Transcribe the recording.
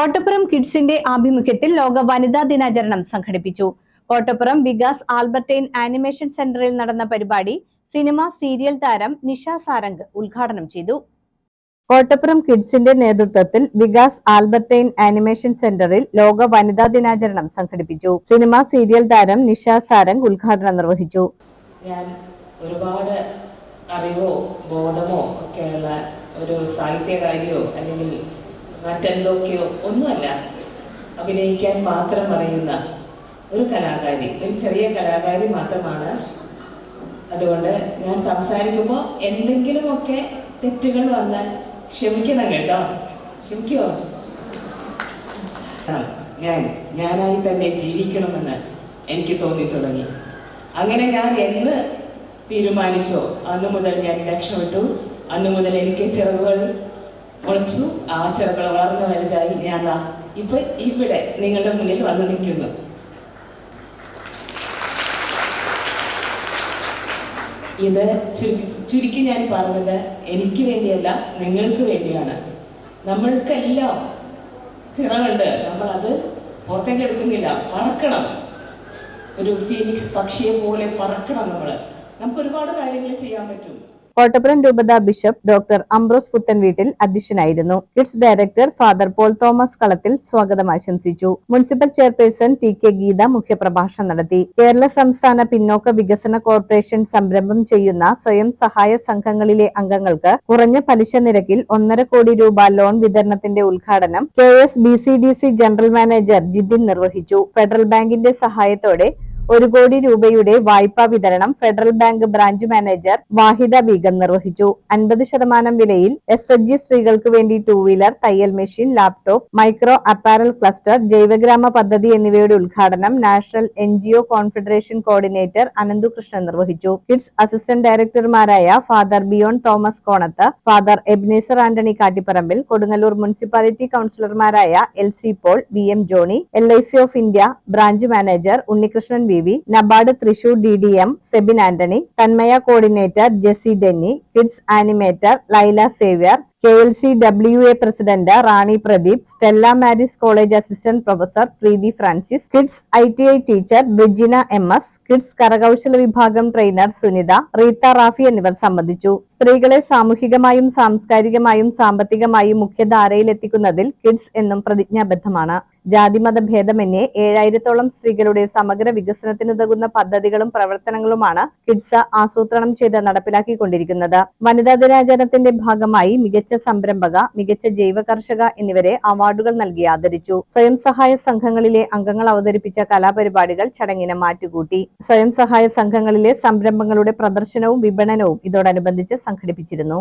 കോട്ടപ്പുറം കിഡ്സിന്റെ ആഭിമുഖ്യത്തിൽ ലോക വനിതാ ദിനാചരണം സംഘടിപ്പിച്ചു. കോട്ടപ്പുറം വികാസ് ആൽബർട്ടൈൻ ആനിമേഷൻ സെന്ററിൽ നടന്ന പരിപാടി സിനിമ സീരിയൽ താരം നിഷ സാരംഗ് ഉദ്ഘാടനം ചെയ്തു. കോട്ടപ്പുറം കിഡ്സിന്റെ നേതൃത്വത്തിൽ വികാസ് ആൽബർട്ടൈൻ ആനിമേഷൻ സെന്ററിൽ ലോക വനിതാ ദിനാചരണം സംഘടിപ്പിച്ചു. സിനിമ സീരിയൽ താരം നിഷ സാരംഗ് ഉദ്ഘാടനം നിർവഹിച്ചു. ഞാൻ ഒരുപാട് അറിവോ ബോധമോ ഒക്കെയുള്ള ഒരു സാഹിത്യകാരിയോ അല്ലെങ്കിൽ മറ്റെന്തൊക്കെയോ ഒന്നുമല്ല. അഭിനയിക്കാൻ മാത്രം പറയുന്ന ഒരു കലാകാരി ഒരു ചെറിയ കലാകാരി മാത്രമാണ്. അതുകൊണ്ട് ഞാൻ സംസാരിക്കുമ്പോൾ എന്തെങ്കിലുമൊക്കെ തെറ്റുകൾ വന്നാൽ ക്ഷമിക്കണം കേട്ടോ. ക്ഷമിക്കോ ഞാൻ ഞാനായി തന്നെ ജീവിക്കണമെന്ന് എനിക്ക് തോന്നി തുടങ്ങി. അങ്ങനെ ഞാൻ എന്ന് തീരുമാനിച്ചോ? അന്നു മുതൽ ഞാൻ രക്ഷപ്പെട്ടു. അന്നു മുതൽ എനിക്ക് ചിറകുകൾ മുളച്ചു ആ ചെറുകൾ വളർന്നു വലുതായി. ഞാൻ ഇപ്പൊ ഇവിടെ നിങ്ങളുടെ മുന്നിൽ വന്നു നിൽക്കുന്നു. ഇത് ചുരു- ചുരുക്കി ഞാൻ പറഞ്ഞത് എനിക്ക് വേണ്ടിയല്ല നിങ്ങൾക്ക് വേണ്ടിയാണ്. നമ്മൾക്കെല്ലാം ചിറകുണ്ട്. അത് പുറത്തേക്ക് എടുക്കുന്നില്ല. പറക്കണം. ഒരു ഫീനിക്സ് പക്ഷിയെ പോലെ പറക്കണം നമ്മൾ. നമുക്ക് ഒരുപാട് കാര്യങ്ങൾ ചെയ്യാൻ പറ്റും. കോട്ടപ്പുറം രൂപത ബിഷപ്പ് ഡോക്ടർ അംബ്രോസ് പുത്തൻ വീട്ടിൽ അധ്യക്ഷനായിരുന്നു. KIDS director father Paul Thomas Kalathil സ്വാഗതം ആശംസിച്ചു. Municipal chairperson T K Geetha മുഖ്യപ്രഭാഷണം നടത്തി. കേരള സംസ്ഥാന പിന്നോക്ക വികസന കോർപ്പറേഷൻ സംരംഭം ചെയ്യുന്ന സ്വയം സഹായ സംഘങ്ങളിലെ അംഗങ്ങൾക്ക് കുറഞ്ഞ പലിശ നിരക്കിൽ ഒന്നര കോടി രൂപ ലോൺ വിതരണത്തിന്റെ ഉദ്ഘാടനം K S B C D C general manager Jithin നിർവഹിച്ചു. ഫെഡറൽ ബാങ്കിന്റെ സഹായത്തോടെ ഒരു കോടി രൂപയുടെ വായ്പാ വിതരണം federal bank branch manager Vahida Beegum നിർവഹിച്ചു. അൻപത് ശതമാനം വിലയിൽ എസ് എച്ച് ജി സ്ത്രീകൾക്ക് വേണ്ടി ടൂ വീലർ തയ്യൽ machine laptop micro apparel cluster ജൈവഗ്രാമ പദ്ധതി എന്നിവയുടെ ഉദ്ഘാടനം national N G O confederation coordinator Ananthukrishnan നിർവഹിച്ചു. Kids assistant ഡയറക്ടർമാരായ father Bion Thomas Konath father Ebenezer Antony Kattiparambil Kodungallur municipality കൌൺസിലർമാരായ L C Paul V M Johny L I C of India branch manager Unnikrishnan V V NABARD Thrissur D D M Sebin Antony Thanmaya coordinator Jessy Denny KIDS animator Laila Xavier K L C W A president Rani Pradeep Stella Maris college assistant professor Preethi Francis KIDS I T I teacher Brijina M S KIDS കരകൗശല വിഭാഗം trainer Sunitha Reetha Rafi എന്നിവർ സംബന്ധിച്ചു. സ്ത്രീകളെ സാമൂഹികമായും സാംസ്കാരികമായും സാമ്പത്തികമായും മുഖ്യധാരയിൽ എത്തിക്കുന്നതിൽ kids എന്നും പ്രതിജ്ഞാബദ്ധമാണ്. ജാതിമത ഭേദമന്യേ ഏഴായിരത്തോളം സ്ത്രീകളുടെ സമഗ്ര വികസനത്തിനുതകുന്ന പദ്ധതികളും പ്രവർത്തനങ്ങളുമാണ് കിഡ്സ് ആസൂത്രണം ചെയ്ത് നടപ്പിലാക്കിക്കൊണ്ടിരിക്കുന്നത്. വനിതാ ദിനാചരണത്തിന്റെ ഭാഗമായി മികച്ച സംരംഭക മികച്ച ജൈവ കർഷക എന്നിവരെ അവാർഡുകൾ നൽകി ആദരിച്ചു. സ്വയം സഹായ സംഘങ്ങളിലെ അംഗങ്ങൾ അവതരിപ്പിച്ച കലാപരിപാടികൾ ചടങ്ങിനെ മാറ്റുകൂട്ടി. സ്വയം സഹായ സംഘങ്ങളിലെ സംരംഭങ്ങളുടെ പ്രദർശനവും വിപണനവും ഇതോടനുബന്ധിച്ച് സംഘടിപ്പിച്ചിരുന്നു.